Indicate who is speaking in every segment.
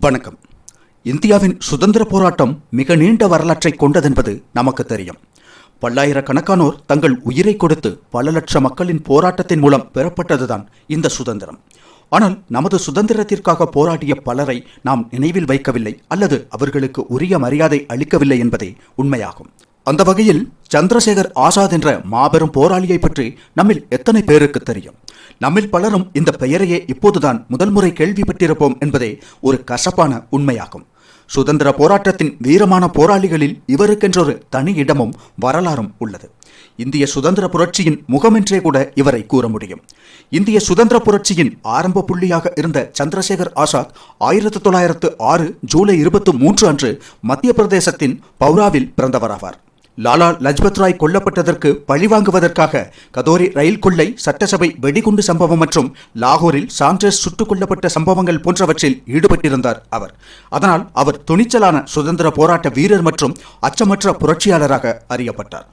Speaker 1: வணக்கம். இந்தியாவின் சுதந்திர போராட்டம் மிக நீண்ட வரலாற்றை கொண்டதென்பது நமக்கு தெரியும். பல்லாயிரக்கணக்கானோர் தங்கள் உயிரை கொடுத்து பல லட்ச மக்களின் போராட்டத்தின் மூலம் பெறப்பட்டதுதான் இந்த சுதந்திரம். ஆனால் நமது சுதந்திரத்திற்காக போராடிய பலரை நாம் நினைவில் வைக்கவில்லை அல்லது அவர்களுக்கு உரிய மரியாதை அளிக்கவில்லை என்பதே உண்மையாகும். அந்த வகையில் சந்திரசேகர் ஆசாத் என்ற மாபெரும் போராளியை பற்றி நம்மில் எத்தனை பேருக்கு தெரியும்? நம்மில் பலரும் இந்த பெயரையே இப்போதுதான் முதல் முறை கேள்விப்பட்டிருப்போம் என்பதே ஒரு கசப்பான உண்மையாகும். சுதந்திர போராட்டத்தின் வீரமான போராளிகளில் இவருக்கென்றொரு தனி இடமும் வரலாறும் உள்ளது. இந்திய சுதந்திர புரட்சியின் முகமென்றே கூட இவரை கூற முடியும். இந்திய சுதந்திர புரட்சியின் ஆரம்ப புள்ளியாக இருந்த சந்திரசேகர் ஆசாத் ஆயிரத்தி தொள்ளாயிரத்து ஆறு ஜூலை இருபத்தி மூன்று அன்று மத்திய பிரதேசத்தின் பௌராவில் பிறந்தவராவார். லாலா லஜ்பத் ராய் கொல்லப்பட்டதற்கு பழிவாங்குவதற்காக கதோரி ரயில் கொள்ளை சட்டசபை வெடிகுண்டு சம்பவம் மற்றும் லாகூரில் சான்சஸ் சுட்டுக் கொல்லப்பட்ட சம்பவங்கள் போன்றவற்றில் ஈடுபட்டிருந்தார் அவர். அதனால் அவர் துணிச்சலான சுதந்திர போராட்ட வீரர் மற்றும் அச்சமற்ற புரட்சியாளராக அறியப்பட்டார்.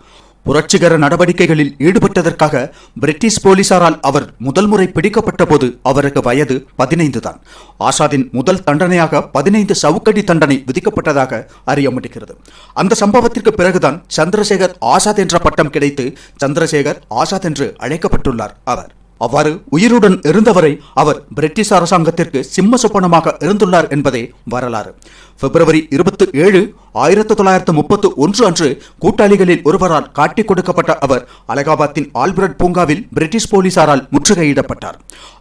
Speaker 1: புரட்சிகர நடவடிக்கைகளில் ஈடுபட்டதற்காக பிரிட்டிஷ் போலீசாரால் அவர் முதல் முறை பிடிக்கப்பட்ட போது அவருக்கு வயது பதினைந்து தான். ஆசாதின் முதல் தண்டனையாக பதினைந்து சவுக்கடி தண்டனை விதிக்கப்பட்டதாக அறிய முடிகிறது. அந்த சம்பவத்திற்கு பிறகுதான் சந்திரசேகர் ஆசாத் என்ற பட்டம் கிடைத்து சந்திரசேகர் ஆசாத் என்று அழைக்கப்பட்டுள்ளார் அவர். அவ்வாறு உயிருடன் இருந்தவரை அவர் பிரிட்டிஷ் அரசாங்கத்திற்கு சிம்ம சொப்பனமாக இருந்துள்ளார் என்பதே வரலாறு. பிப்ரவரி இருபத்தி ஏழு ஆயிரத்தி தொள்ளாயிரத்து முப்பத்து ஒன்று அன்று கூட்டாளிகளில் ஒருவரால் காட்டிக் கொடுக்கப்பட்ட அவர் அலகாபாத்தின் ஆல்பிரட் பூங்காவில் பிரிட்டிஷ் போலீசாரால் முற்றுகையிடப்பட்டார்.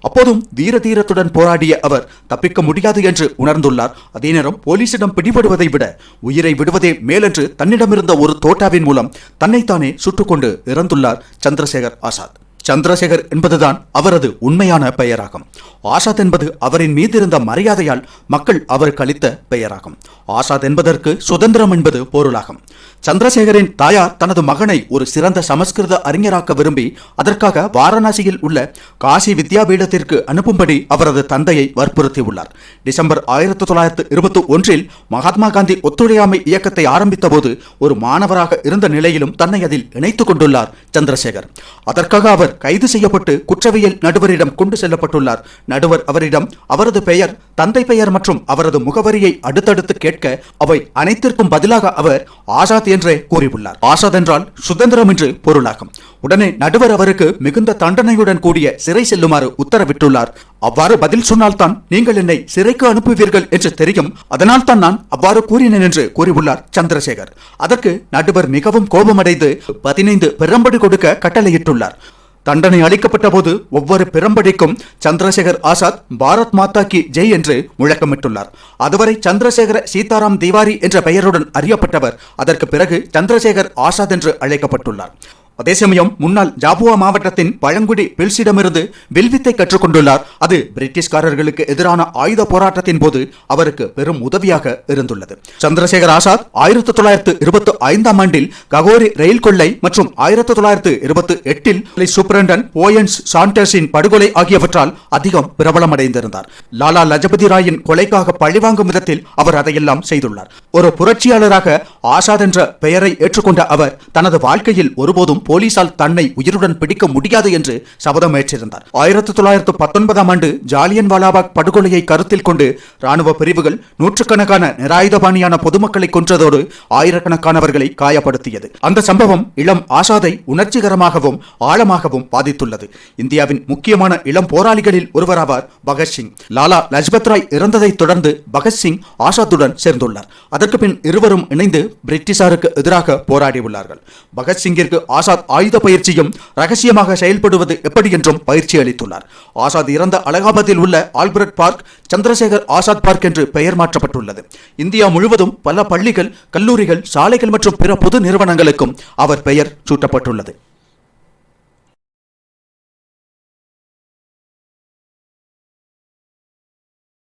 Speaker 1: அப்போதும் வீர தீரத்துடன் போராடிய அவர் தப்பிக்க முடியாது என்று உணர்ந்துள்ளார். அதே நேரம் போலீசிடம் பிடிபடுவதை விட உயிரை விடுவதே மேலென்று தன்னிடமிருந்த ஒரு தோட்டாவின் மூலம் தன்னைத்தானே சுட்டுக்கொண்டு இறந்துள்ளார் சந்திரசேகர் ஆசாத். சந்திரசேகர் என்பதுதான் அவரது உண்மையான பெயராகும். ஆசாத் என்பது அவரின் மீது இருந்த மரியாதையால் மக்கள் அவருக்கு அளித்த பெயராகும். ஆசாத் என்பதற்கு சுதந்திரம் என்பது பொருளாகும். சந்திரசேகரின் தாயார் தனது மகனை ஒரு சிறந்த சமஸ்கிருத அறிஞராக்க விரும்பி அதற்காக வாரணாசியில் உள்ள காசி வித்யாபீடத்திற்கு அனுப்பும்படி அவரது தந்தையை வற்புறுத்தியுள்ளார். டிசம்பர் ஆயிரத்தி தொள்ளாயிரத்து இருபத்தி ஒன்றில் மகாத்மா காந்தி ஒத்துழையாமை இயக்கத்தை ஆரம்பித்த போது ஒரு மாணவராக இருந்த நிலையிலும் தன்னை அதில் இணைத்துக் கொண்டுள்ளார் சந்திரசேகர். அதற்காக அவர் கைது செய்யப்பட்டு குற்றவியல் நடுவரிடம் கொண்டு செல்லப்பட்டுள்ளார். நடுவர் அவரிடம் அவரது பெயர் தந்தை பெயர் மற்றும் அவரது முகவரியை அடுத்தடுத்து கேட்க அவை அனைத்திற்கும் பதிலாக அவர் ஆசாத் என்றே கூறியுள்ளார். ஆசாத் என்றால் சுதந்திரம் என்று பொருளாகும். உடனே நடுவர் அவருக்கு மிகுந்த தண்டனையுடன் கூடிய சிறை செல்லுமாறு உத்தரவிட்டுள்ளார். அவ்வாறு பதில் சொன்னால்தான் நீங்கள் என்னை சிறைக்கு அனுப்புவீர்கள் என்று தெரியும். அதனால் தான் நான் அவ்வாறு கூறினேன் என்று கூறியுள்ளார் சந்திரசேகர். அதற்கு நடுவர் மிகவும் கோபமடைந்து பதினைந்து பெரம்படி கொடுக்க கட்டளையிட்டுள்ளார். தண்டனை அளிக்கப்பட்ட போது ஒவ்வொரு பிரம்படிக்கும் சந்திரசேகர் ஆசாத் பாரத் மாதா கி ஜெய் என்று முழக்கமிட்டுள்ளார். அதுவரை சந்திரசேகர சீதாராம் திவாரி என்ற பெயருடன் அறியப்பட்டவர். அதற்கு பிறகு சந்திரசேகர் ஆசாத் என்று அழைக்கப்பட்டுள்ளார். அதே சமயம் முன்னாள் ஜாபுவா மாவட்டத்தின் பழங்குடி பில்ஸிடமிருந்து வில்வித்தை கற்றுக்கொண்டுள்ளார். அது பிரிட்டிஷ்காரர்களுக்கு எதிரான ஆயுத போராட்டத்தின் போது அவருக்கு பெரும் உதவியாக இருந்துள்ளது. சந்திரசேகர் ஆசாத் ஆயிரத்தி தொள்ளாயிரத்து இருபத்தி ஐந்தாம் ஆண்டில் ககோரி ரயில் கொள்ளை மற்றும் ஆயிரத்தி தொள்ளாயிரத்து இருபத்தி எட்டில் சூப்பரண்டன் போயன்ஸ் சாண்டர்ஸின் படுகொலை ஆகியவற்றால் அதிகம் பிரபலமடைந்திருந்தார். லாலா லஜபதி ராயின் கொலைக்காக பழிவாங்கும் விதத்தில் அவர் அதையெல்லாம் செய்துள்ளார். ஒரு புரட்சியாளராக ஆசாத் என்ற பெயரை ஏற்றுக்கொண்ட அவர் தனது வாழ்க்கையில் ஒருபோதும் போலீசால் தன்னை உயிருடன் பிடிக்க முடியாது என்று சபதம் ஏற்றிருந்தார். ஆயிரத்தி தொள்ளாயிரத்து பத்தொன்பதாம் ஆண்டு ஜாலியன் வாலாபாக் படுகொலையை கருத்தில் கொண்டு ராணுவ பிரிவுகள் நூற்றுக்கணக்கான நிராயுதபாணியான பொதுமக்களை கொன்றதோடு ஆயிரக்கணக்கானவர்களை காயப்படுத்தியது. அந்த சம்பவம் இளம் ஆசாதை உணர்ச்சிகரமாகவும் ஆழமாகவும் பாதித்துள்ளது. இந்தியாவின் முக்கியமான இளம் போராளிகளில் ஒருவராவார் பகத்சிங் லாலா லஜ்பத் ராய் இறந்ததைத் தொடர்ந்து பகத்சிங் ஆசாத்துடன் சேர்ந்துள்ளார். அதற்கு பின் இருவரும் இணைந்து பிரிட்டிஷாருக்கு எதிராக போராடியுள்ளார்கள். பகத்சிங்கிற்கு ஆசா ஆசாத் ஆயுத பயிற்சியும் ரகசியமாக செயல்படுவது எப்படி என்றும் பயிற்சி அளித்துள்ளார். ஆசாத் இறந்த அலகாபாத்தில் உள்ள Albert park Chandrasekhar Azad park என்று பெயர் மாற்றப்பட்டுள்ளது. இந்தியா முழுவதும் பல பள்ளிகள் கல்லூரிகள் சாலைகள் மற்றும் பிற பொது நிறுவனங்களுக்கும் அவர் பெயர் சூட்டப்பட்டுள்ளது.